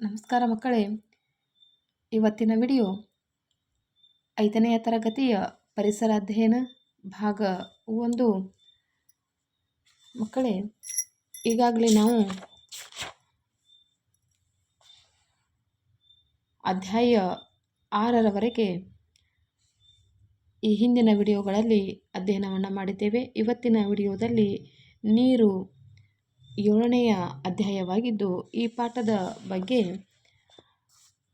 ನಮಸ್ಕಾರ ಮಕ್ಕಳೇ. ಇವತ್ತಿನ ವಿಡಿಯೋ ಐದನೆಯ ತರಗತಿಯ ಪರಿಸರ ಅಧ್ಯಯನ ಭಾಗ ಒಂದು. ಮಕ್ಕಳೇ, ಈಗಾಗಲೇ ನಾವು ಅಧ್ಯಾಯ ಆರರವರೆಗೆ ಈ ಹಿಂದಿನ ವಿಡಿಯೋಗಳಲ್ಲಿ ಅಧ್ಯಯನವನ್ನು ಮಾಡಿದ್ದೇವೆ. ಇವತ್ತಿನ ವಿಡಿಯೋದಲ್ಲಿ ನೀರು ಏಳನೆಯ ಅಧ್ಯಾಯವಾಗಿದ್ದು ಈ ಪಾಠದ ಬಗ್ಗೆ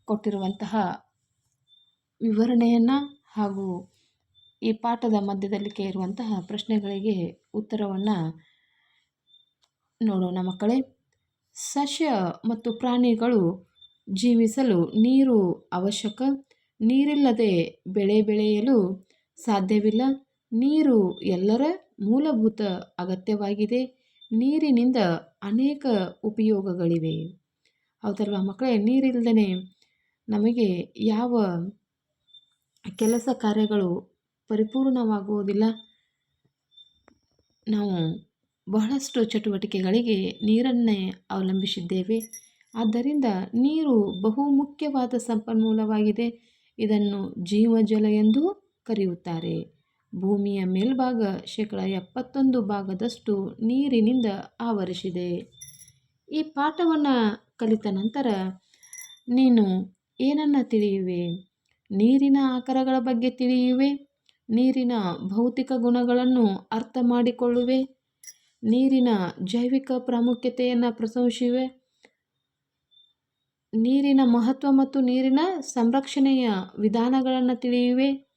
ಕೊಟ್ಟಿರುವಂತಹ ವಿವರಣೆಯನ್ನು ಹಾಗೂ ಈ ಪಾಠದ ಮಧ್ಯದಲ್ಲಿ ಇರುವಂತಹ ಪ್ರಶ್ನೆಗಳಿಗೆ ಉತ್ತರವನ್ನು ನೋಡೋಣ ಮಕ್ಕಳೇ. ಸಸ್ಯ ಮತ್ತು ಪ್ರಾಣಿಗಳು ಜೀವಿಸಲು ನೀರು ಅವಶ್ಯಕ. ನೀರಿಲ್ಲದೆ ಬೆಳೆ ಬೆಳೆಯಲು ಸಾಧ್ಯವಿಲ್ಲ. ನೀರು ಎಲ್ಲರ ಮೂಲಭೂತ ಅಗತ್ಯವಾಗಿದೆ. ನೀರಿನಿಂದ ಅನೇಕ ಉಪಯೋಗಗಳಿವೆ. ಹೌದಲ್ವಾ ಮಕ್ಕಳೇ ನೀರಿಲ್ಲದೇ ನಮಗೆ ಯಾವ ಕೆಲಸ ಕಾರ್ಯಗಳು ಪರಿಪೂರ್ಣವಾಗುವುದಿಲ್ಲ. ನಾವು ಬಹಳಷ್ಟು ಚಟುವಟಿಕೆಗಳಿಗೆ ನೀರನ್ನೇ ಅವಲಂಬಿಸಿದ್ದೇವೆ. ಆದ್ದರಿಂದ ನೀರು ಬಹು ಮುಖ್ಯವಾದ ಸಂಪನ್ಮೂಲವಾಗಿದೆ. ಇದನ್ನು ಜೀವಜಲ ಎಂದು ಕರೆಯುತ್ತಾರೆ. ಭೂಮಿಯ ಮೇಲ್ಭಾಗ ಶೇಕಡ ಎಪ್ಪತ್ತೊಂದು ಭಾಗದಷ್ಟು ನೀರಿನಿಂದ ಆವರಿಸಿದೆ. ಈ ಪಾಠವನ್ನು ಕಲಿತ ನಂತರ ನೀನು ಏನನ್ನು ತಿಳಿಯುವೆ? ನೀರಿನ ಆಕಾರಗಳ ಬಗ್ಗೆ ತಿಳಿಯುವೆ? ನೀರಿನ ಭೌತಿಕ ಗುಣಗಳನ್ನು ಅರ್ಥ ಮಾಡಿಕೊಳ್ಳುವೆ? ನೀರಿನ ಜೈವಿಕ ಪ್ರಾಮುಖ್ಯತೆಯನ್ನು ಪ್ರಶಂಸಿವೆ ನೀರಿನ ಮಹತ್ವ ಮತ್ತು ನೀರಿನ ಸಂರಕ್ಷಣೆಯ ವಿಧಾನಗಳನ್ನು ತಿಳಿಯುವೆ?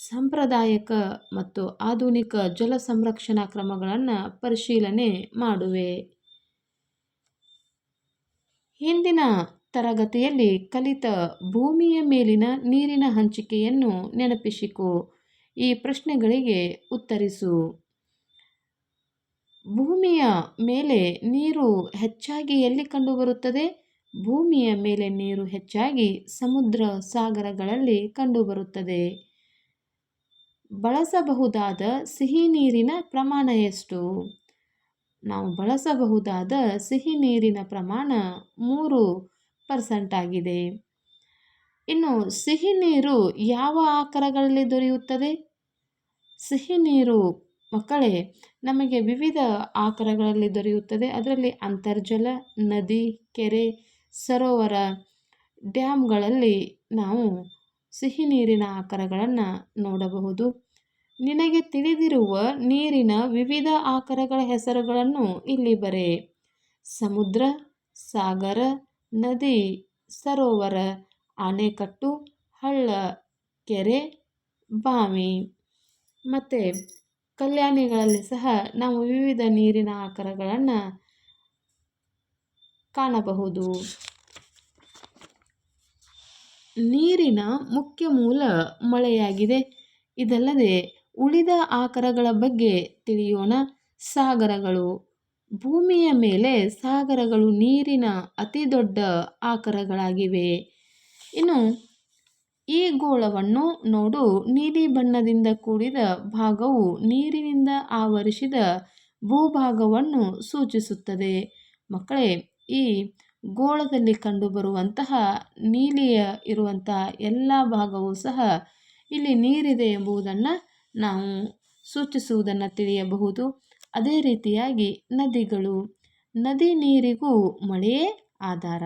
ಸಾಂಪ್ರದಾಯಿಕ ಮತ್ತು ಆಧುನಿಕ ಜಲ ಸಂರಕ್ಷಣಾ ಕ್ರಮಗಳನ್ನು ಪರಿಶೀಲನೆ ಮಾಡುವೆ. ಹಿಂದಿನ ತರಗತಿಯಲ್ಲಿ ಕಲಿತ ಭೂಮಿಯ ಮೇಲಿನ ನೀರಿನ ಹಂಚಿಕೆಯನ್ನು ನೆನಪಿಸಿಕೊ. ಈ ಪ್ರಶ್ನೆಗಳಿಗೆ ಉತ್ತರಿಸು. ಭೂಮಿಯ ಮೇಲೆ ನೀರು ಹೆಚ್ಚಾಗಿ ಎಲ್ಲಿ ಕಂಡುಬರುತ್ತದೆ? ಭೂಮಿಯ ಮೇಲೆ ನೀರು ಹೆಚ್ಚಾಗಿ ಸಮುದ್ರ ಸಾಗರಗಳಲ್ಲಿ ಕಂಡುಬರುತ್ತದೆ. ಬಳಸಬಹುದಾದ ಸಿಹಿ ನೀರಿನ ಪ್ರಮಾಣ ಎಷ್ಟು? ನಾವು ಬಳಸಬಹುದಾದ ಸಿಹಿ ನೀರಿನ ಪ್ರಮಾಣ ಮೂರು ಪರ್ಸೆಂಟ್ ಆಗಿದೆ. ಇನ್ನು ಸಿಹಿ ನೀರು ಯಾವ ಆಕಾರಗಳಲ್ಲಿ ದೊರೆಯುತ್ತದೆ? ಸಿಹಿ ನೀರು, ಮಕ್ಕಳೇ, ನಮಗೆ ವಿವಿಧ ಆಕಾರಗಳಲ್ಲಿ ದೊರೆಯುತ್ತದೆ. ಅದರಲ್ಲಿ ಅಂತರ್ಜಲ, ನದಿ, ಕೆರೆ, ಸರೋವರ, ಡ್ಯಾಮ್ಗಳಲ್ಲಿ ನಾವು ಸಿಹಿ ನೀರಿನ ಆಕಾರಗಳನ್ನು ನೋಡಬಹುದು. ನಿನಗೆ ತಿಳಿದಿರುವ ನೀರಿನ ವಿವಿಧ ಆಕಾರಗಳ ಹೆಸರುಗಳನ್ನು ಇಲ್ಲಿ ಬರೆ. ಸಮುದ್ರ, ಸಾಗರ, ನದಿ, ಸರೋವರ ಆಣೆಕಟ್ಟು ಹಳ್ಳ, ಕೆರೆ, ಬಾವಿ. ಮತ್ತು ಕಲ್ಯಾಣಿಗಳಲ್ಲಿ ಸಹ ನಾವು ವಿವಿಧ ನೀರಿನ ಆಕಾರಗಳನ್ನು ಕಾಣಬಹುದು. ನೀರಿನ ಮುಖ್ಯ ಮೂಲ ಮಳೆಯಾಗಿದೆ. ಇದಲ್ಲದೆ ಉಳಿದ ಆಕರಗಳ ಬಗ್ಗೆ ತಿಳಿಯೋಣ. ಸಾಗರಗಳು. ಭೂಮಿಯ ಮೇಲೆ ಸಾಗರಗಳು ನೀರಿನ ಅತಿ ದೊಡ್ಡ ಆಕಾರಗಳಾಗಿವೆ. ಇನ್ನು ಈ ಗೋಳವನ್ನು ನೋಡು. ನೀಲಿ ಬಣ್ಣದಿಂದ ಕೂಡಿದ ಭಾಗವು ನೀರಿನಿಂದ ಆವರಿಸಿದ ಭೂಭಾಗವನ್ನು ಸೂಚಿಸುತ್ತದೆ. ಮಕ್ಕಳೇ, ಈ ಗೋಳದಲ್ಲಿ ಕಂಡುಬರುವಂತಹ ನೀಲಿಯ ಇರುವಂತಹ ಎಲ್ಲ ಭಾಗವೂ ಸಹ ಇಲ್ಲಿ ನೀರಿದೆ ಎಂಬುದನ್ನು ನಾವು ಸೂಚಿಸುವುದನ್ನು ತಿಳಿಯಬಹುದು. ಅದೇ ರೀತಿಯಾಗಿ ನದಿಗಳು. ನದಿ ನೀರಿಗೂ ಮಳೆಯೇ ಆಧಾರ.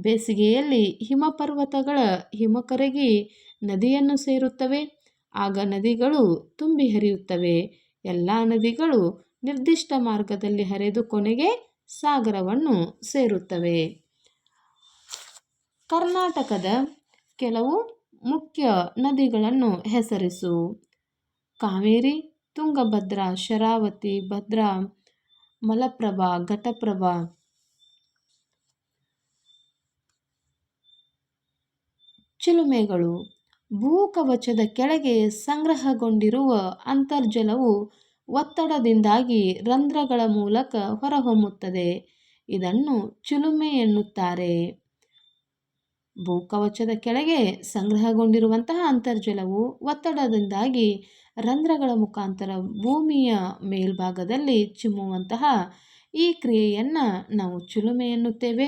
ಬೇಸಿಗೆಯಲ್ಲಿ ಹಿಮಪರ್ವತಗಳ ಹಿಮ ಕರಗಿ ನದಿಯನ್ನು ಸೇರುತ್ತವೆ. ಆಗ ನದಿಗಳು ತುಂಬಿ ಹರಿಯುತ್ತವೆ. ಎಲ್ಲ ನದಿಗಳು ನಿರ್ದಿಷ್ಟ ಮಾರ್ಗದಲ್ಲಿ ಹರಿದು ಕೊನೆಗೆ ಸಾಗರವನ್ನು ಸೇರುತ್ತವೆ. ಕರ್ನಾಟಕದ ಕೆಲವು ಮುಖ್ಯ ನದಿಗಳನ್ನು ಹೆಸರಿಸು. ಕಾವೇರಿ, ತುಂಗಭದ್ರಾ, ಶರಾವತಿ, ಭದ್ರಾ, ಮಲಪ್ರಭಾ, ಘಟಪ್ರಭಾ. ಚಿಲುಮೆಗಳು. ಭೂಕವಚದ ಕೆಳಗೆ ಸಂಗ್ರಹಗೊಂಡಿರುವ ಅಂತರ್ಜಲವು ಒತ್ತಡದಿಂದಾಗಿ ರಂಧ್ರಗಳ ಮೂಲಕ ಹೊರಹೊಮ್ಮುತ್ತದೆ. ಇದನ್ನು ಚುಲುಮೆ ಎನ್ನುತ್ತಾರೆ. ಭೂಕವಚದ ಕೆಳಗೆ ಸಂಗ್ರಹಗೊಂಡಿರುವಂತಹ ಅಂತರ್ಜಲವು ಒತ್ತಡದಿಂದಾಗಿ ರಂಧ್ರಗಳ ಮುಖಾಂತರ ಭೂಮಿಯ ಮೇಲ್ಭಾಗದಲ್ಲಿ ಚಿಮ್ಮುವಂತಹ ಈ ಕ್ರಿಯೆಯನ್ನು ನಾವು ಚುಲುಮೆ ಎನ್ನುತ್ತೇವೆ.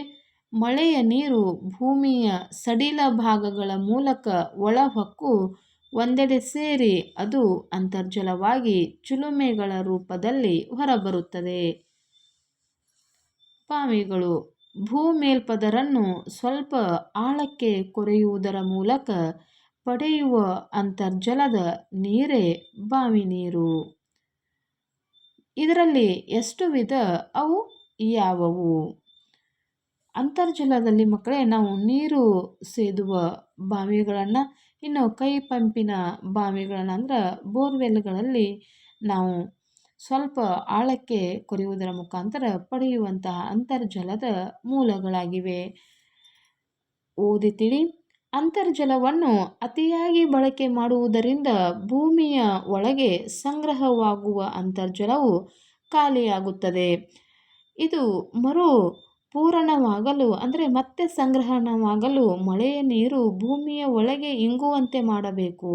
ಮಳೆಯ ನೀರು ಭೂಮಿಯ ಸಡಿಲ ಭಾಗಗಳ ಮೂಲಕ ಒಳಹೊಕ್ಕು ಒಂದೆಡೆ ಸೇರಿ ಅದು ಅಂತರ್ಜಲವಾಗಿ ಚುಲುಮೆಗಳ ರೂಪದಲ್ಲಿ ಹೊರಬರುತ್ತದೆ. ಬಾವಿಗಳು ಭೂಮೇಲ್ಪದರನ್ನು ಸ್ವಲ್ಪ ಆಳಕ್ಕೆ ಕೊರೆಯುವುದರ ಮೂಲಕ ಪಡೆಯುವ ಅಂತರ್ಜಲದ ನೀರೇ ಬಾವಿ ನೀರು. ಇದರಲ್ಲಿ ಎಷ್ಟು ವಿಧ ಅವು? ಯಾವುವು? ಅಂತರ್ಜಲದಲ್ಲಿ ಮಕ್ಕಳೇ, ನಾವು ನೀರು ಸೇದುವ ಬಾವಿಗಳನ್ನು ಇನ್ನು ಕೈ ಪಂಪಿನ ಬಾವಿಗಳನ್ನು ಬೋರ್ವೆಲ್ಗಳಲ್ಲಿ ನಾವು ಸ್ವಲ್ಪ ಆಳಕ್ಕೆ ಕೊರೆಯುವುದರ ಮುಖಾಂತರ ಪಡೆಯುವಂತಹ ಅಂತರ್ಜಲದ ಮೂಲಗಳಾಗಿವೆ. ಓದಿ ತಿಳಿ ಅಂತರ್ಜಲವನ್ನು ಅತಿಯಾಗಿ ಬಳಕೆ ಮಾಡುವುದರಿಂದ ಭೂಮಿಯ ಒಳಗೆ ಸಂಗ್ರಹವಾಗುವ ಅಂತರ್ಜಲವು ಖಾಲಿಯಾಗುತ್ತದೆ. ಇದು ಮರು ಪೂರಣವಾಗಲು, ಅಂದರೆ ಮತ್ತೆ ಸಂಗ್ರಹಣವಾಗಲು ಮಳೆಯ ನೀರು ಭೂಮಿಯ ಒಳಗೆ ಇಂಗುವಂತೆ ಮಾಡಬೇಕು.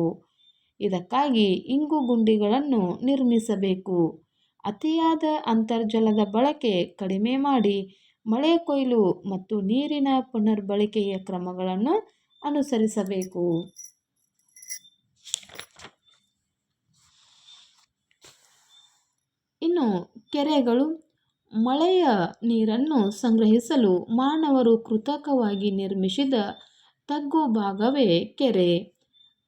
ಇದಕ್ಕಾಗಿ ಇಂಗು ಗುಂಡಿಗಳನ್ನು ನಿರ್ಮಿಸಬೇಕು. ಅತಿಯಾದ ಅಂತರ್ಜಲದ ಬಳಕೆ ಕಡಿಮೆ ಮಾಡಿ ಮಳೆ ಕೊಯ್ಲು ಮತ್ತು ನೀರಿನ ಪುನರ್ಬಳಕೆಯ ಕ್ರಮಗಳನ್ನು ಅನುಸರಿಸಬೇಕು. ಇನ್ನು ಕೆರೆಗಳು ಮಳೆಯ ನೀರನ್ನು ಸಂಗ್ರಹಿಸಲು ಮಾನವರು ಕೃತಕವಾಗಿ ನಿರ್ಮಿಸಿದ ತಗ್ಗು ಭಾಗವೇ ಕೆರೆ.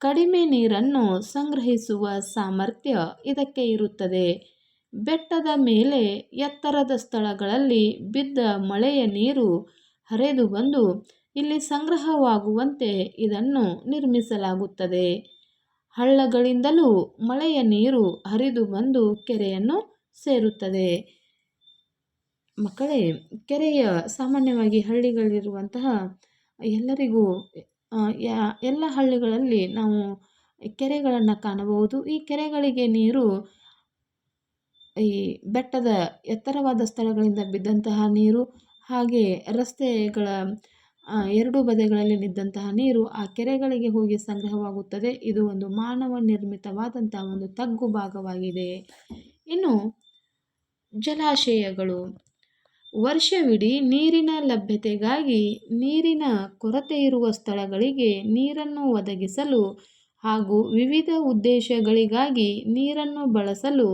ಕಡಿಮೆ ನೀರನ್ನು ಸಂಗ್ರಹಿಸುವ ಸಾಮರ್ಥ್ಯ ಇದಕ್ಕೆ ಇರುತ್ತದೆ. ಬೆಟ್ಟದ ಮೇಲೆ ಎತ್ತರದ ಸ್ಥಳಗಳಲ್ಲಿ ಬಿದ್ದ ಮಳೆಯ ನೀರು ಹರಿದು ಬಂದು ಇಲ್ಲಿ ಸಂಗ್ರಹವಾಗುವಂತೆ ಇದನ್ನು ನಿರ್ಮಿಸಲಾಗುತ್ತದೆ. ಹಳ್ಳಗಳಿಂದಲೂ ಮಳೆಯ ನೀರು ಹರಿದು ಬಂದು ಕೆರೆಯನ್ನು ಸೇರುತ್ತದೆ. ಮಕ್ಕಳೇ, ಕೆರೆಯ ಸಾಮಾನ್ಯವಾಗಿ ಹಳ್ಳಿಗಳಿರುವಂತಹ ಎಲ್ಲರಿಗೂ ಎಲ್ಲ ಹಳ್ಳಿಗಳಲ್ಲಿ ನಾವು ಕೆರೆಗಳನ್ನು ಕಾಣಬಹುದು. ಈ ಕೆರೆಗಳಿಗೆ ನೀರು, ಈ ಬೆಟ್ಟದ ಎತ್ತರವಾದ ಸ್ಥಳಗಳಿಂದ ಬಿದ್ದಂತಹ ನೀರು, ಹಾಗೆ ರಸ್ತೆಗಳ ಎರಡೂ ಬದಿಗಳಲ್ಲಿ ನಿದ್ದಂತಹ ನೀರು ಆ ಕೆರೆಗಳಿಗೆ ಹೋಗಿ ಸಂಗ್ರಹವಾಗುತ್ತದೆ. ಇದು ಒಂದು ಮಾನವ ನಿರ್ಮಿತವಾದಂತಹ ಒಂದು ತಗ್ಗು ಭಾಗವಾಗಿದೆ. ಇನ್ನು ಜಲಾಶಯಗಳು ವರ್ಷವಿಡೀ ನೀರಿನ ಲಭ್ಯತೆಗಾಗಿ ನೀರಿನ ಕೊರತೆ ಇರುವ ಸ್ಥಳಗಳಿಗೆ ನೀರನ್ನು ಒದಗಿಸಲು ಹಾಗೂ ವಿವಿಧ ಉದ್ದೇಶಗಳಿಗಾಗಿ ನೀರನ್ನು ಬಳಸಲು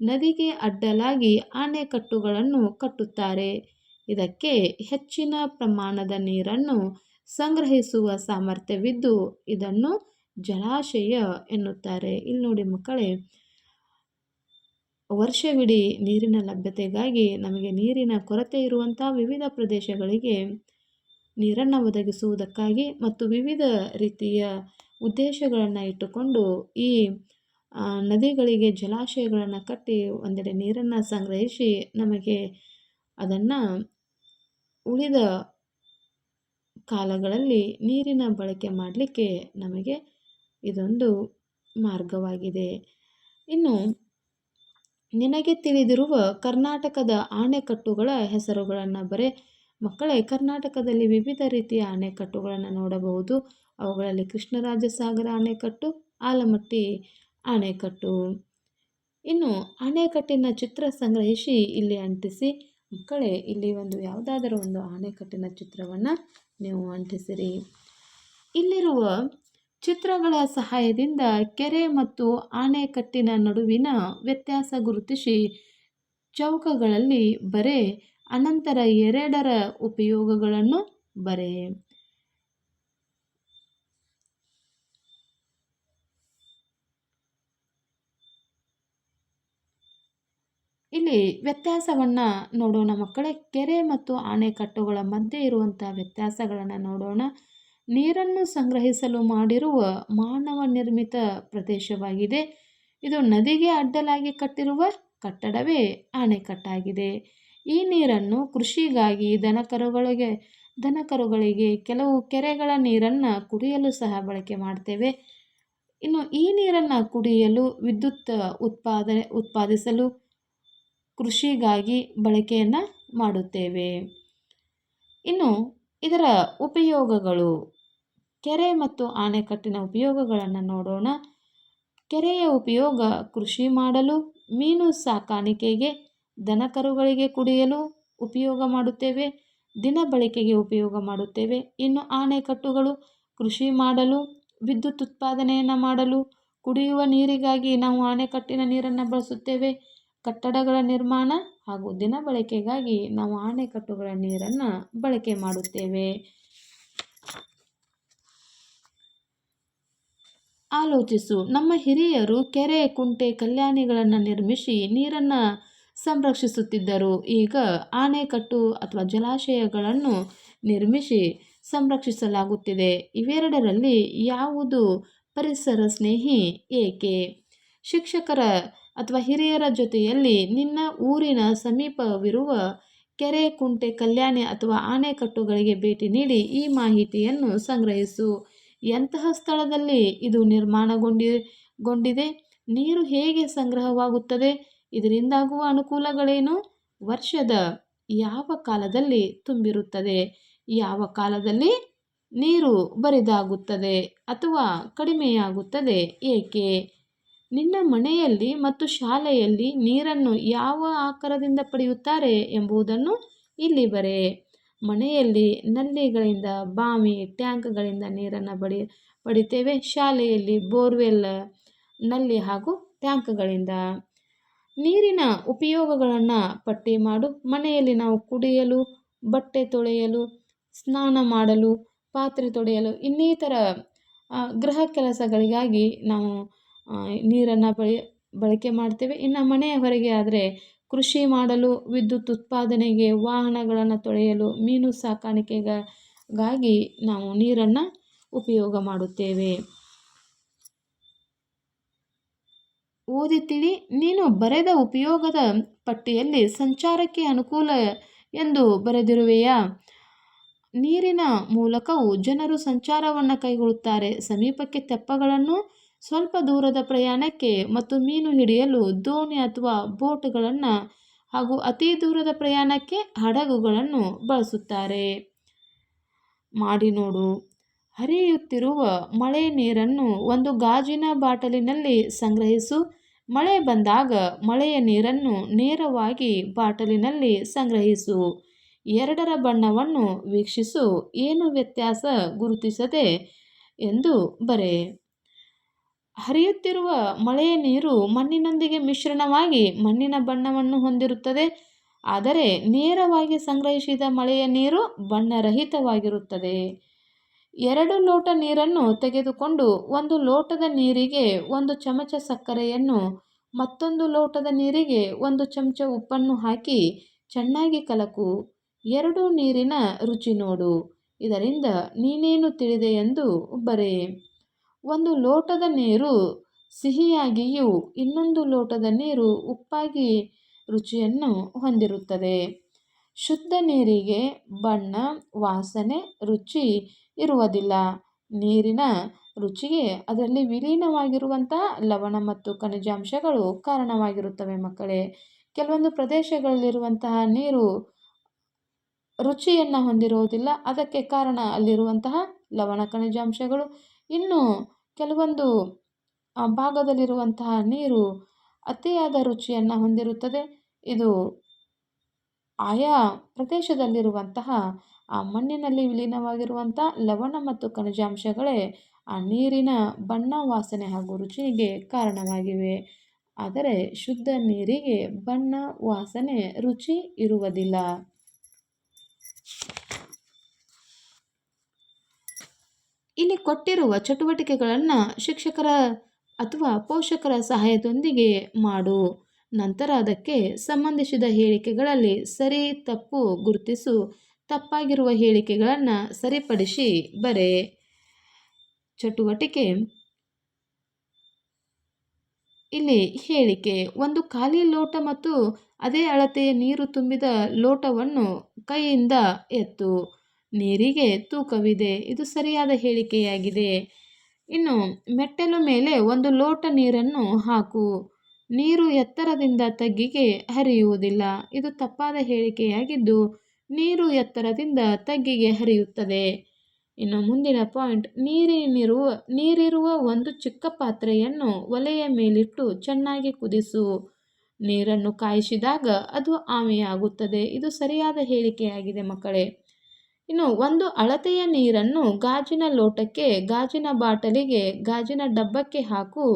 ನದಿಗೆ ಅಡ್ಡಲಾಗಿ ಅಣೆಕಟ್ಟುಗಳನ್ನು ಕಟ್ಟುತ್ತಾರೆ. ಇದಕ್ಕೆ ಹೆಚ್ಚಿನ ಪ್ರಮಾಣದ ನೀರನ್ನು ಸಂಗ್ರಹಿಸುವ ಸಾಮರ್ಥ್ಯವಿದ್ದು ಇದನ್ನು ಜಲಾಶಯ ಎನ್ನುತ್ತಾರೆ. ಇಲ್ಲಿ ನೋಡಿ ಮಕ್ಕಳೇ ವರ್ಷವಿಡೀ ನೀರಿನ ಲಭ್ಯತೆಗಾಗಿ ನಮಗೆ ನೀರಿನ ಕೊರತೆ ಇರುವಂಥ ವಿವಿಧ ಪ್ರದೇಶಗಳಿಗೆ ನೀರನ್ನು ಒದಗಿಸುವುದಕ್ಕಾಗಿ ಮತ್ತು ವಿವಿಧ ರೀತಿಯ ಉದ್ದೇಶಗಳನ್ನು ಇಟ್ಟುಕೊಂಡು ಈ ನದಿಗಳಿಗೆ ಜಲಾಶಯಗಳನ್ನು ಕಟ್ಟಿ ಒಂದೆಡೆ ನೀರನ್ನು ಸಂಗ್ರಹಿಸಿ ನಮಗೆ ಅದನ್ನು ಉಳಿದ ಕಾಲಗಳಲ್ಲಿ ನೀರಿನ ಬಳಕೆ ಮಾಡಲಿಕ್ಕೆ ನಮಗೆ ಇದೊಂದು ಮಾರ್ಗವಾಗಿದೆ. ಇನ್ನು ನಿನಗೆ ತಿಳಿದಿರುವ ಕರ್ನಾಟಕದ ಆಣೆಕಟ್ಟುಗಳ ಹೆಸರುಗಳನ್ನು ಬರೆ. ಮಕ್ಕಳೇ, ಕರ್ನಾಟಕದಲ್ಲಿ ವಿವಿಧ ರೀತಿಯ ಆಣೆಕಟ್ಟುಗಳನ್ನು ನೋಡಬಹುದು. ಅವುಗಳಲ್ಲಿ ಕೃಷ್ಣರಾಜ ಸಾಗರ ಅಣೆಕಟ್ಟು ಆಲಮಟ್ಟಿ ಅಣೆಕಟ್ಟು ಇನ್ನು ಅಣೆಕಟ್ಟಿನ ಚಿತ್ರ ಸಂಗ್ರಹಿಸಿ ಇಲ್ಲಿ ಅಂಟಿಸಿ. ಮಕ್ಕಳೇ, ಇಲ್ಲಿ ಒಂದು ಯಾವುದಾದರೂ ಒಂದು ಆಣೆಕಟ್ಟಿನ ಚಿತ್ರವನ್ನು ನೀವು ಅಂಟಿಸಿರಿ. ಇಲ್ಲಿರುವ ಚಿತ್ರಗಳ ಸಹಾಯದಿಂದ ಕೆರೆ ಮತ್ತು ಆಣೆಕಟ್ಟಿನ ನಡುವಿನ ವ್ಯತ್ಯಾಸ ಗುರುತಿಸಿ ಚೌಕಗಳಲ್ಲಿ ಬರೆ, ಅನಂತರ ಎರಡರ ಉಪಯೋಗಗಳನ್ನು ಬರೆ. ಇಲ್ಲಿ ವ್ಯತ್ಯಾಸವನ್ನು ನೋಡೋಣ ಮಕ್ಕಳೇ. ಕೆರೆ ಮತ್ತು ಆಣೆಕಟ್ಟುಗಳ ಮಧ್ಯೆ ಇರುವಂಥ ವ್ಯತ್ಯಾಸಗಳನ್ನು ನೋಡೋಣ. ನೀರನ್ನು ಸಂಗ್ರಹಿಸಲು ಮಾಡಿರುವ ಮಾನವ ನಿರ್ಮಿತ ಪ್ರದೇಶವಾಗಿದೆ. ಇದು ನದಿಗೆ ಅಡ್ಡಲಾಗಿ ಕಟ್ಟಿರುವ ಕಟ್ಟಡವೇ ಅಣೆಕಟ್ಟಾಗಿದೆ ಈ ನೀರನ್ನು ಕೃಷಿಗಾಗಿ ದನಕರುಗಳಿಗೆ ದನಕರುಗಳಿಗೆ ಕೆಲವು ಕೆರೆಗಳ ನೀರನ್ನು ಕುಡಿಯಲು ಸಹ ಬಳಕೆ ಮಾಡ್ತೇವೆ. ಇನ್ನು ಈ ನೀರನ್ನು ಕುಡಿಯಲು ವಿದ್ಯುತ್ ಉತ್ಪಾದನೆ ಉತ್ಪಾದಿಸಲು ಕೃಷಿಗಾಗಿ ಬಳಕೆಯನ್ನು ಮಾಡುತ್ತೇವೆ. ಇನ್ನು ಇದರ ಉಪಯೋಗಗಳು. ಕೆರೆ ಮತ್ತು ಆಣೆಕಟ್ಟಿನ ಉಪಯೋಗಗಳನ್ನು ನೋಡೋಣ. ಕೆರೆಯ ಉಪಯೋಗ ಕೃಷಿ ಮಾಡಲು, ಮೀನು ಸಾಕಾಣಿಕೆಗೆ ದನಕರುಗಳಿಗೆ ಕುಡಿಯಲು ಉಪಯೋಗ ಮಾಡುತ್ತೇವೆ. ದಿನ ಬಳಕೆಗೆ ಉಪಯೋಗ ಮಾಡುತ್ತೇವೆ. ಇನ್ನು ಆಣೆಕಟ್ಟುಗಳು ಕೃಷಿ ಮಾಡಲು, ವಿದ್ಯುತ್ ಉತ್ಪಾದನೆಯನ್ನು ಮಾಡಲು, ಕುಡಿಯುವ ನೀರಿಗಾಗಿ ನಾವು ಆಣೆಕಟ್ಟಿನ ನೀರನ್ನು ಬಳಸುತ್ತೇವೆ. ಕಟ್ಟಡಗಳ ನಿರ್ಮಾಣ ಹಾಗೂ ದಿನ ಬಳಕೆಗಾಗಿ ನಾವು ಆಣೆಕಟ್ಟುಗಳ ನೀರನ್ನು ಬಳಕೆ ಮಾಡುತ್ತೇವೆ. ಆಲೋಚಿಸು. ನಮ್ಮ ಹಿರಿಯರು ಕೆರೆ, ಕುಂಟೆ ಕಲ್ಯಾಣಿಗಳನ್ನು ನಿರ್ಮಿಸಿ ನೀರನ್ನು ಸಂರಕ್ಷಿಸುತ್ತಿದ್ದರು. ಈಗ ಆಣೆಕಟ್ಟು ಅಥವಾ ಜಲಾಶಯಗಳನ್ನು ನಿರ್ಮಿಸಿ ಸಂರಕ್ಷಿಸಲಾಗುತ್ತಿದೆ. ಇವೆರಡರಲ್ಲಿ ಯಾವುದು ಪರಿಸರ ಸ್ನೇಹಿ ಏಕೆ? ಶಿಕ್ಷಕರ ಅಥವಾ ಹಿರಿಯರ ಜೊತೆಯಲ್ಲಿ ನಿನ್ನ ಊರಿನ ಸಮೀಪವಿರುವ ಕೆರೆ, ಕುಂಟೆ ಕಲ್ಯಾಣಿ ಅಥವಾ ಆಣೆಕಟ್ಟುಗಳಿಗೆ ಭೇಟಿ ನೀಡಿ ಈ ಮಾಹಿತಿಯನ್ನು ಸಂಗ್ರಹಿಸು. ಎಂತಹ ಸ್ಥಳದಲ್ಲಿ ಇದು ನಿರ್ಮಾಣಗೊಂಡಿಗೊಂಡಿದೆ ನೀರು ಹೇಗೆ ಸಂಗ್ರಹವಾಗುತ್ತದೆ? ಇದರಿಂದಾಗುವ ಅನುಕೂಲಗಳೇನು? ವರ್ಷದ ಯಾವ ಕಾಲದಲ್ಲಿ ತುಂಬಿರುತ್ತದೆ? ಯಾವ ಕಾಲದಲ್ಲಿ ನೀರು ಬರಿದಾಗುತ್ತದೆ ಅಥವಾ ಕಡಿಮೆಯಾಗುತ್ತದೆ ಏಕೆ? ನಿನ್ನ ಮನೆಯಲ್ಲಿ ಮತ್ತು ಶಾಲೆಯಲ್ಲಿ ನೀರನ್ನು ಯಾವ ಆಕಾರದಿಂದ ಪಡೆಯುತ್ತಾರೆ ಎಂಬುದನ್ನು ಇಲ್ಲಿ ಬರೆ. ಮನೆಯಲ್ಲಿ ನಲ್ಲಿಗಳಿಂದ, ಬಾವಿ, ಟ್ಯಾಂಕ್ಗಳಿಂದ ನೀರನ್ನು ಬಡಿ ಪಡಿತೇವೆ ಶಾಲೆಯಲ್ಲಿ ಬೋರ್ವೆಲ್, ನಲ್ಲಿ ಹಾಗೂ ಟ್ಯಾಂಕ್ಗಳಿಂದ. ನೀರಿನ ಉಪಯೋಗಗಳನ್ನು ಪಟ್ಟಿ ಮಾಡು. ಮನೆಯಲ್ಲಿ ನಾವು ಕುಡಿಯಲು, ಬಟ್ಟೆ ತೊಳೆಯಲು, ಸ್ನಾನ ಮಾಡಲು, ಪಾತ್ರೆ ತೊಳೆಯಲು, ಇನ್ನಿತರ ಗೃಹ ಕೆಲಸಗಳಿಗಾಗಿ ನಾವು ನೀರನ್ನು ಬಳಿ, ಬಳಕೆ ಮಾಡ್ತೇವೆ. ಇನ್ನು ಮನೆಯ ಹೊರಗೆ ಆದರೆ ಕೃಷಿ ಮಾಡಲು ವಿದ್ಯುತ್ ಉತ್ಪಾದನೆಗೆ ವಾಹನಗಳನ್ನು ತೊಳೆಯಲು ಮೀನು ಸಾಕಾಣಿಕೆಗಾಗಿ ನಾವು ನೀರನ್ನು ಉಪಯೋಗ ಮಾಡುತ್ತೇವೆ. ಓದಿ ತಿಳಿ ನೀನು ಬರೆದ ಉಪಯೋಗದ ಪಟ್ಟಿಯಲ್ಲಿ ಸಂಚಾರಕ್ಕೆ ಅನುಕೂಲ ಎಂದು ಬರೆದಿರುವೆಯಾ? ನೀರಿನ ಮೂಲಕವು ಜನರು ಸಂಚಾರವನ್ನು ಕೈಗೊಳ್ಳುತ್ತಾರೆ. ಸಮೀಪಕ್ಕೆ ತೆಪ್ಪಗಳನ್ನು ಸ್ವಲ್ಪ ದೂರದ ಪ್ರಯಾಣಕ್ಕೆ ಮತ್ತು ಮೀನು ಹಿಡಿಯಲು ದೋಣಿ ಅಥವಾ ಬೋಟ್ಗಳನ್ನು ಹಾಗೂ ಅತಿ ದೂರದ ಪ್ರಯಾಣಕ್ಕೆ ಹಡಗುಗಳನ್ನು ಬಳಸುತ್ತಾರೆ. ಮಾಡಿ ನೋಡು. ಹರಿಯುತ್ತಿರುವ ಮಳೆ ನೀರನ್ನು ಒಂದು ಗಾಜಿನ ಬಾಟಲಿನಲ್ಲಿ ಸಂಗ್ರಹಿಸು. ಮಳೆ ಬಂದಾಗ ಮಳೆಯ ನೀರನ್ನು ನೇರವಾಗಿ ಬಾಟಲಿನಲ್ಲಿ ಸಂಗ್ರಹಿಸು. ಎರಡರ ಬಣ್ಣವನ್ನು ವೀಕ್ಷಿಸು. ಏನು ವ್ಯತ್ಯಾಸ ಗುರುತಿಸದೆ ಎಂದು ಬರೆ. ಹರಿಯುತ್ತಿರುವ ಮಳೆಯ ನೀರು ಮಣ್ಣಿನೊಂದಿಗೆ ಮಿಶ್ರಣವಾಗಿ ಮಣ್ಣಿನ ಬಣ್ಣವನ್ನು ಹೊಂದಿರುತ್ತದೆ. ಆದರೆ ನೇರವಾಗಿ ಸಂಗ್ರಹಿಸಿದ ಮಳೆಯ ನೀರು ಬಣ್ಣರಹಿತವಾಗಿರುತ್ತದೆ. ಎರಡು ಲೋಟ ನೀರನ್ನು ತೆಗೆದುಕೊಂಡು ಒಂದು ಲೋಟದ ನೀರಿಗೆ ಒಂದು ಚಮಚ ಸಕ್ಕರೆಯನ್ನು, ಮತ್ತೊಂದು ಲೋಟದ ನೀರಿಗೆ ಒಂದು ಚಮಚ ಉಪ್ಪನ್ನು ಹಾಕಿ ಚೆನ್ನಾಗಿ ಕಲಕು. ಎರಡು ನೀರಿನ ರುಚಿ ನೋಡು. ಇದರಿಂದ ನೀನೇನು ತಿಳಿದೆ ಎಂದು ಬರೆ. ಒಂದು ಲೋಟದ ನೀರು ಸಿಹಿಯಾಗಿಯೂ ಇನ್ನೊಂದು ಲೋಟದ ನೀರು ಉಪ್ಪಾಗಿ ರುಚಿಯನ್ನು ಹೊಂದಿರುತ್ತದೆ. ಶುದ್ಧ ನೀರಿಗೆ ಬಣ್ಣ, ವಾಸನೆ, ರುಚಿ ಇರುವುದಿಲ್ಲ. ನೀರಿನ ರುಚಿಗೆ ಅದರಲ್ಲಿ ವಿಲೀನವಾಗಿರುವಂತಹ ಲವಣ ಮತ್ತು ಖನಿಜಾಂಶಗಳು ಕಾರಣವಾಗಿರುತ್ತವೆ ಮಕ್ಕಳೇ. ಕೆಲವೊಂದು ಪ್ರದೇಶಗಳಲ್ಲಿರುವಂತಹ ನೀರು ರುಚಿಯನ್ನು ಹೊಂದಿರುವುದಿಲ್ಲ. ಅದಕ್ಕೆ ಕಾರಣ ಅಲ್ಲಿರುವಂತಹ ಲವಣ, ಖನಿಜಾಂಶಗಳು ಇನ್ನು ಕೆಲವೊಂದು ಭಾಗದಲ್ಲಿರುವಂತಹ ನೀರು ಅತಿಯಾದ ರುಚಿಯನ್ನು ಹೊಂದಿರುತ್ತದೆ. ಇದು ಆಯಾ ಪ್ರದೇಶದಲ್ಲಿರುವಂತಹ, ಆ, ಮಣ್ಣಿನಲ್ಲಿ ವಿಲೀನವಾಗಿರುವಂಥ ಲವಣ ಮತ್ತು ಖನಿಜಾಂಶಗಳೇ ಆ ನೀರಿನ ಬಣ್ಣ ವಾಸನೆ ಹಾಗೂ ರುಚಿಗೆ ಕಾರಣವಾಗಿವೆ. ಆದರೆ ಶುದ್ಧ ನೀರಿಗೆ ಬಣ್ಣ ವಾಸನೆ ರುಚಿ ಇರುವುದಿಲ್ಲ. ಇಲ್ಲಿ ಕೊಟ್ಟಿರುವ ಚಟುವಟಿಕೆಗಳನ್ನು ಶಿಕ್ಷಕರ ಅಥವಾ ಪೋಷಕರ ಸಹಾಯದೊಂದಿಗೆ ಮಾಡು. ನಂತರ ಅದಕ್ಕೆ ಸಂಬಂಧಿಸಿದ ಹೇಳಿಕೆಗಳಲ್ಲಿ ಸರಿ, ತಪ್ಪು ಗುರುತಿಸು, ತಪ್ಪಾಗಿರುವ ಹೇಳಿಕೆಗಳನ್ನು ಸರಿಪಡಿಸಿ ಬರೆ. ಚಟುವಟಿಕೆ. ಇಲ್ಲಿ ಹೇಳಿಕೆ, ಒಂದು ಖಾಲಿ ಲೋಟ ಮತ್ತು ಅದೇ ಅಳತೆಯ ನೀರು ತುಂಬಿದ ಲೋಟವನ್ನು ಕೈಯಿಂದ ಎತ್ತು. ನೀರಿಗೆ ತೂಕವಿದೆ, ಇದು ಸರಿಯಾದ ಹೇಳಿಕೆಯಾಗಿದೆ. ಇನ್ನು ಮೆಟ್ಟಲು ಮೇಲೆ ಒಂದು ಲೋಟ ನೀರನ್ನು ಹಾಕು. ನೀರು ಎತ್ತರದಿಂದ ತಗ್ಗಿಗೆ ಹರಿಯುವುದಿಲ್ಲ. ಇದು ತಪ್ಪಾದ ಹೇಳಿಕೆಯಾಗಿದ್ದು, ನೀರು ಎತ್ತರದಿಂದ ತಗ್ಗಿಗೆ ಹರಿಯುತ್ತದೆ. ಇನ್ನು ಮುಂದಿನ ಪಾಯಿಂಟ್ ನೀರಿನಿರುವ ನೀರಿರುವ ಒಂದು ಚಿಕ್ಕ ಪಾತ್ರೆಯನ್ನು ಒಲೆಯ ಮೇಲಿಟ್ಟು ಚೆನ್ನಾಗಿ ಕುದಿಸು. ನೀರನ್ನು ಕಾಯಿಸಿದಾಗ ಅದು ಆಮೆಯಾಗುತ್ತದೆ. ಇದು ಸರಿಯಾದ ಹೇಳಿಕೆಯಾಗಿದೆ ಮಕ್ಕಳೇ. ಇನ್ನು ಒಂದು ಅಳತೆಯ ನೀರನ್ನು ಗಾಜಿನ ಲೋಟಕ್ಕೆ, ಗಾಜಿನ ಬಾಟಲಿಗೆ, ಗಾಜಿನ ಡಬ್ಬಕ್ಕೆ ಹಾಕು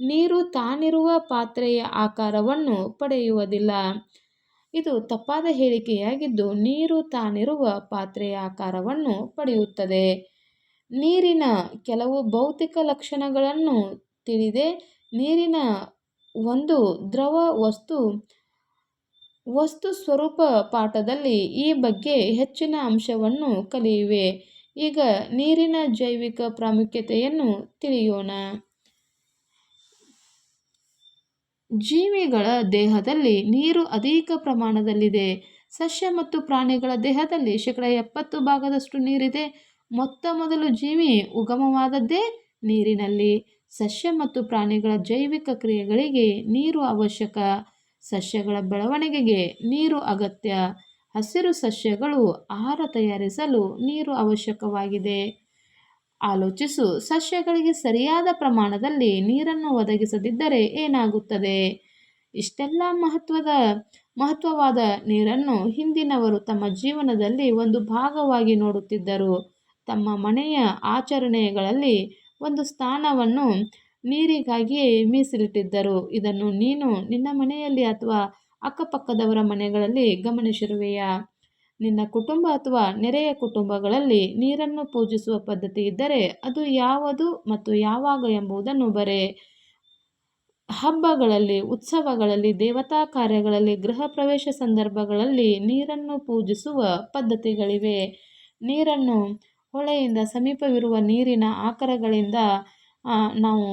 ನೀರು ತಾನಿರುವ ಪಾತ್ರೆಯ ಆಕಾರವನ್ನು ಪಡೆಯುವುದಿಲ್ಲ. ಇದು ತಪ್ಪಾದ ಹೇಳಿಕೆಯಾಗಿದ್ದು, ನೀರು ತಾನಿರುವ ಪಾತ್ರೆಯ ಆಕಾರವನ್ನು ಪಡೆಯುತ್ತದೆ. ನೀರಿನ ಕೆಲವು ಭೌತಿಕ ಲಕ್ಷಣಗಳನ್ನು ತಿಳಿದೆ. ನೀರಿನ ಒಂದು ದ್ರವ ವಸ್ತು ವಸ್ತು ಸ್ವರೂಪ ಪಾಠದಲ್ಲಿ ಈ ಬಗ್ಗೆ ಹೆಚ್ಚಿನ ಅಂಶವನ್ನು ಕಲಿಯುವೆ. ಈಗ ನೀರಿನ ಜೈವಿಕ ಪ್ರಾಮುಖ್ಯತೆಯನ್ನು ತಿಳಿಯೋಣ. ಜೀವಿಗಳ ದೇಹದಲ್ಲಿ ನೀರು ಅಧಿಕ ಪ್ರಮಾಣದಲ್ಲಿದೆ. ಸಸ್ಯ ಮತ್ತು ಪ್ರಾಣಿಗಳ ದೇಹದಲ್ಲಿ ಶೇಕಡ ಎಪ್ಪತ್ತು ಭಾಗದಷ್ಟು ನೀರಿದೆ. ಮೊತ್ತ ಮೊದಲು ಜೀವಿ ಉಗಮವಾದದ್ದೇ ನೀರಿನಲ್ಲಿ. ಸಸ್ಯ ಮತ್ತು ಪ್ರಾಣಿಗಳ ಜೈವಿಕ ಕ್ರಿಯೆಗಳಿಗೆ ನೀರು ಅವಶ್ಯಕ. ಸಸ್ಯಗಳ ಬೆಳವಣಿಗೆಗೆ ನೀರು ಅಗತ್ಯ. ಹಸಿರು ಸಸ್ಯಗಳು ಆಹಾರ ತಯಾರಿಸಲು ನೀರು ಅವಶ್ಯಕವಾಗಿದೆ. ಆಲೋಚಿಸು, ಸಸ್ಯಗಳಿಗೆ ಸರಿಯಾದ ಪ್ರಮಾಣದಲ್ಲಿ ನೀರನ್ನು ಒದಗಿಸದಿದ್ದರೆ ಏನಾಗುತ್ತದೆ? ಇಷ್ಟೆಲ್ಲ ಮಹತ್ವದ, ಮಹತ್ವವಾದ ನೀರನ್ನು ಹಿಂದಿನವರು ತಮ್ಮ ಜೀವನದಲ್ಲಿ ಒಂದು ಭಾಗವಾಗಿ ನೋಡುತ್ತಿದ್ದರು. ತಮ್ಮ ಮನೆಯ ಆಚರಣೆಗಳಲ್ಲಿ ಒಂದು ಸ್ಥಾನವನ್ನು ನೀರಿಗಾಗಿಯೇ ಮೀಸಲಿಟ್ಟಿದ್ದರು. ಇದನ್ನು ನೀನು ನಿನ್ನ ಮನೆಯಲ್ಲಿ ಅಥವಾ ಅಕ್ಕಪಕ್ಕದವರ ಮನೆಗಳಲ್ಲಿ ಗಮನಿಸಿರುವೆಯಾ? ನಿನ್ನ ಕುಟುಂಬ ಅಥವಾ ನೆರೆಯ ಕುಟುಂಬಗಳಲ್ಲಿ ನೀರನ್ನು ಪೂಜಿಸುವ ಪದ್ಧತಿ ಇದ್ದರೆ ಅದು ಯಾವುದು ಮತ್ತು ಯಾವಾಗ ಎಂಬುದನ್ನು ಬರೆ. ಹಬ್ಬಗಳಲ್ಲಿ, ಉತ್ಸವಗಳಲ್ಲಿ, ದೇವತಾ ಕಾರ್ಯಗಳಲ್ಲಿ, ಗೃಹ ಪ್ರವೇಶ ಸಂದರ್ಭಗಳಲ್ಲಿ ನೀರನ್ನು ಪೂಜಿಸುವ ಪದ್ಧತಿಗಳಿವೆ. ನೀರನ್ನು ಹೊಳೆಯಿಂದ ಸಮೀಪವಿರುವ ನೀರಿನ ಆಕರಗಳಿಂದ ನಾವು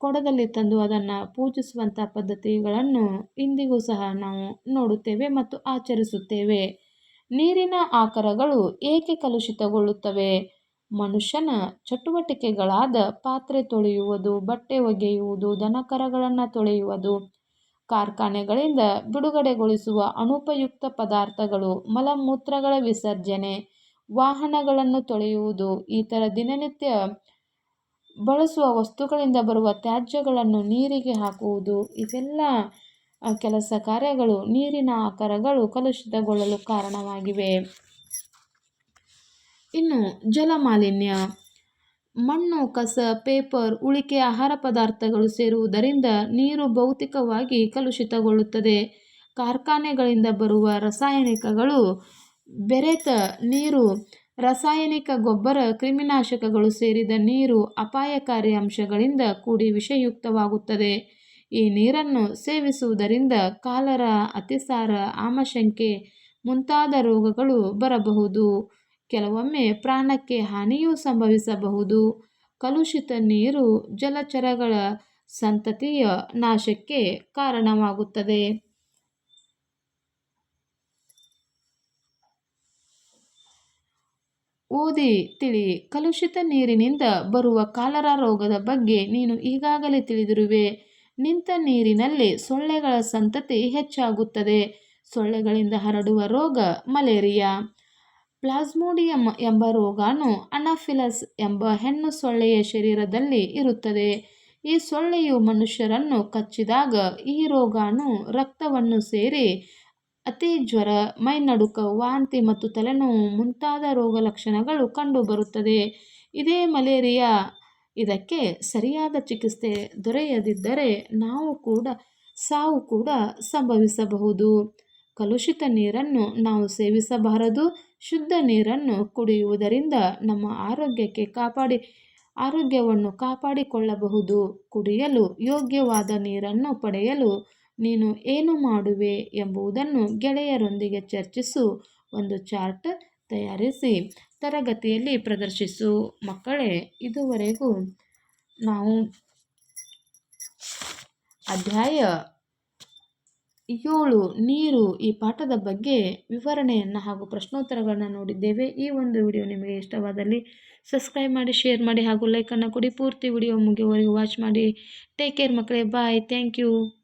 ಕೊಡದಲ್ಲಿ ತಂದು ಅದನ್ನು ಪೂಜಿಸುವಂಥ ಪದ್ಧತಿಗಳನ್ನು ಇಂದಿಗೂ ಸಹ ನಾವು ನೋಡುತ್ತೇವೆ ಮತ್ತು ಆಚರಿಸುತ್ತೇವೆ. ನೀರಿನ ಆಕರಗಳು ಏಕೆ ಕಲುಷಿತಗೊಳ್ಳುತ್ತವೆ? ಮನುಷ್ಯನ ಚಟುವಟಿಕೆಗಳಾದ ಪಾತ್ರೆ ತೊಳೆಯುವುದು, ಬಟ್ಟೆ ಒಗೆಯುವುದು, ದನಕರಗಳನ್ನು ತೊಳೆಯುವುದು, ಕಾರ್ಖಾನೆಗಳಿಂದ ಬಿಡುಗಡೆಗೊಳಿಸುವ ಅನುಪಯುಕ್ತ ಪದಾರ್ಥಗಳು, ಮಲಮೂತ್ರಗಳ ವಿಸರ್ಜನೆ, ವಾಹನಗಳನ್ನು ತೊಳೆಯುವುದು, ಈ ಥರ ದಿನನಿತ್ಯ ಬಳಸುವ ವಸ್ತುಗಳಿಂದ ಬರುವ ತ್ಯಾಜ್ಯಗಳನ್ನು ನೀರಿಗೆ ಹಾಕುವುದು ಇದೆಲ್ಲ ಕೆಲಸ ಕಾರ್ಯಗಳು ನೀರಿನ ಆಕಾರಗಳು ಕಲುಷಿತಗೊಳ್ಳಲು ಕಾರಣವಾಗಿವೆ. ಇನ್ನು ಜಲಮಾಲಿನ್ಯ. ಮಣ್ಣು, ಕಸ, ಪೇಪರ್, ಉಳಿಕೆ, ಆಹಾರ ಪದಾರ್ಥಗಳು ಸೇರುವುದರಿಂದ ನೀರು ಭೌತಿಕವಾಗಿ ಕಲುಷಿತಗೊಳ್ಳುತ್ತದೆ. ಕಾರ್ಖಾನೆಗಳಿಂದ ಬರುವ ರಾಸಾಯನಿಕಗಳು ಬೆರೆತ ನೀರು ರಾಸಾಯನಿಕ ಗೊಬ್ಬರ, ಕ್ರಿಮಿನಾಶಕಗಳು ಸೇರಿದ ನೀರು ಅಪಾಯಕಾರಿ ಅಂಶಗಳಿಂದ ಕೂಡಿ ವಿಷಯುಕ್ತವಾಗುತ್ತದೆ. ಈ ನೀರನ್ನು ಸೇವಿಸುವುದರಿಂದ ಕಾಲರ ಅತಿಸಾರ, ಆಮಶಂಕೆ ಮುಂತಾದ ರೋಗಗಳು ಬರಬಹುದು. ಕೆಲವೊಮ್ಮೆ ಪ್ರಾಣಕ್ಕೆ ಹಾನಿಯೂ ಸಂಭವಿಸಬಹುದು. ಕಲುಷಿತ ನೀರು ಜಲಚರಗಳ ಸಂತತಿಯ ನಾಶಕ್ಕೆ ಕಾರಣವಾಗುತ್ತದೆ. ಓದಿ ತಿಳಿ, ಕಲುಷಿತ ನೀರಿನಿಂದ ಬರುವ ಕಾಲರ ರೋಗದ ಬಗ್ಗೆ ನೀನು ಈಗಾಗಲೇ ತಿಳಿದಿರುವೆ. ನಿಂತ ನೀರಿನಲ್ಲಿ ಸೊಳ್ಳೆಗಳ ಸಂತತಿ ಹೆಚ್ಚಾಗುತ್ತದೆ. ಸೊಳ್ಳೆಗಳಿಂದ ಹರಡುವ ರೋಗ ಮಲೇರಿಯಾ. ಪ್ಲಾಸ್ಮೋಡಿಯಂ ಎಂಬ ರೋಗಾನು ಅನಾಫಿಲಸ್ ಎಂಬ ಹೆಣ್ಣು ಸೊಳ್ಳೆಯ ಶರೀರದಲ್ಲಿ ಇರುತ್ತದೆ. ಈ ಸೊಳ್ಳೆಯು ಮನುಷ್ಯರನ್ನು ಕಚ್ಚಿದಾಗ ಈ ರೋಗಾನು ರಕ್ತವನ್ನು ಸೇರಿ ಅತಿ ಜ್ವರ ಮೈನಡುಕ ವಾಂತಿ ಮತ್ತು ತಲೆನೋವು ಮುಂತಾದ ರೋಗ ಲಕ್ಷಣಗಳು ಕಂಡುಬರುತ್ತದೆ ಇದೇ ಮಲೇರಿಯಾ. ಇದಕ್ಕೆ ಸರಿಯಾದ ಚಿಕಿತ್ಸೆ ದೊರೆಯದಿದ್ದರೆ ನಾವು ಕೂಡ ಸಾವು ಕೂಡ ಸಂಭವಿಸಬಹುದು. ಕಲುಷಿತ ನೀರನ್ನು ನಾವು ಸೇವಿಸಬಾರದು. ಶುದ್ಧ ನೀರನ್ನು ಕುಡಿಯುವುದರಿಂದ ನಮ್ಮ ಆರೋಗ್ಯಕ್ಕೆ ಕಾಪಾಡಿ, ಆರೋಗ್ಯವನ್ನು ಕಾಪಾಡಿಕೊಳ್ಳಬಹುದು. ಕುಡಿಯಲು ಯೋಗ್ಯವಾದ ನೀರನ್ನು ಪಡೆಯಲು ನೀನು ಏನು ಮಾಡುವೆ ಎಂಬುದನ್ನು ಗೆಳೆಯರೊಂದಿಗೆ ಚರ್ಚಿಸು. ಒಂದು ಚಾರ್ಟ್ ತಯಾರಿಸಿ, ತರಗತಿಯಲ್ಲಿ ಪ್ರದರ್ಶಿಸು. ಮಕ್ಕಳೇ, ಇದುವರೆಗೂ ನಾವು ಅಧ್ಯಾಯ ಏಳು ನೀರು ಈ ಪಾಠದ ಬಗ್ಗೆ ವಿವರಣೆಯನ್ನು ಹಾಗೂ ಪ್ರಶ್ನೋತ್ತರಗಳನ್ನು ನೋಡಿದ್ದೇವೆ. ಈ ಒಂದು ವಿಡಿಯೋ ನಿಮಗೆ ಇಷ್ಟವಾದಲ್ಲಿ ಸಬ್ಸ್ಕ್ರೈಬ್ ಮಾಡಿ, ಶೇರ್ ಮಾಡಿ ಹಾಗೂ ಲೈಕನ್ನು ಕೊಡಿ. ಪೂರ್ತಿ ವಿಡಿಯೋ ಮುಗಿಯುವವರೆಗೂ ವಾಚ್ ಮಾಡಿ. ಟೇಕ್ ಕೇರ್ ಮಕ್ಕಳೇ. ಬಾಯ್. Thank you.